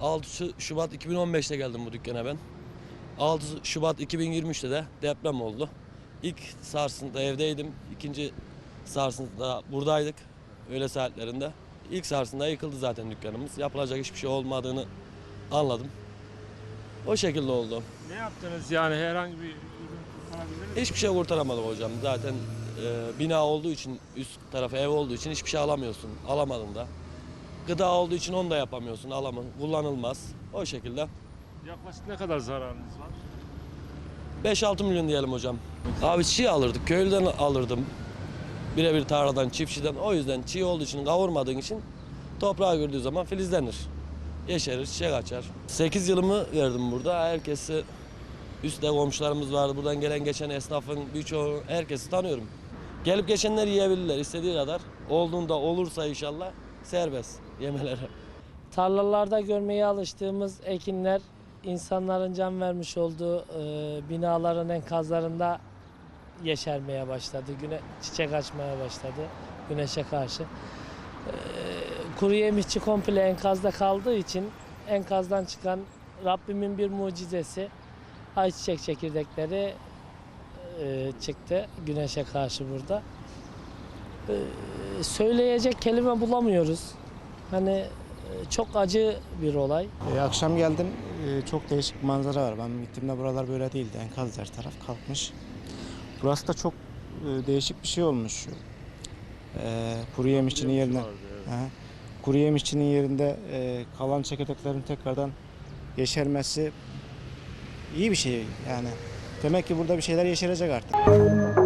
6 Şubat 2015'te geldim bu dükkana ben. 6 Şubat 2023'te de deprem oldu. İlk sarsıntıda evdeydim. İkinci sarsıntıda buradaydık. Öğle saatlerinde. İlk sarsıntıda yıkıldı zaten dükkanımız. Yapılacak hiçbir şey olmadığını anladım. O şekilde oldu. Ne yaptınız yani herhangi bir? Hiçbir şey kurtaramadım hocam. Zaten e, bina olduğu için, üst tarafı ev olduğu için hiçbir şey alamıyorsun. Alamadın da. Gıda olduğu için onu da yapamıyorsun. Alamam. Kullanılmaz. O şekilde. Yaklaşık ne kadar zararınız var? 5-6 milyon diyelim hocam. Abi çiğ alırdık. Köylüden alırdım. Birebir tarladan, çiftçiden. O yüzden çiğ olduğu için, kavurmadığın için toprağa gördüğü zaman filizlenir. Yeşerir, çiçek açar. 8 yılımı verdim burada. Herkesi üstte komşularımız vardı. Buradan gelen geçen esnafın birçoğu herkesi tanıyorum. Gelip geçenler yiyebilirler istediği kadar. Olduğunda olursa inşallah serbest yemeleri. Tarlalarda görmeye alıştığımız ekinler insanların can vermiş olduğu e, binaların enkazlarında yeşermeye başladı. Güne, çiçek açmaya başladı güneşe karşı. E, kuru yemişçi komple enkazda kaldığı için enkazdan çıkan Rabbimin bir mucizesi ayçiçek çekirdekleri e, çıktı güneşe karşı burada. E, söyleyecek kelime bulamıyoruz. Hani e, çok acı bir olay. E, akşam geldim. e, çok değişik manzara var. Ben gittiğimde buralar böyle değildi. Enkaz her taraf kalkmış. Burası da çok e, değişik bir şey olmuş. E, kuru yemişçinin yerine. Vardı, evet. Aha. Kuru yemişçinin yerinde e, kalan çekirdeklerin tekrardan yeşermesi iyi bir şey yani. Demek ki burada bir şeyler yeşerecek artık.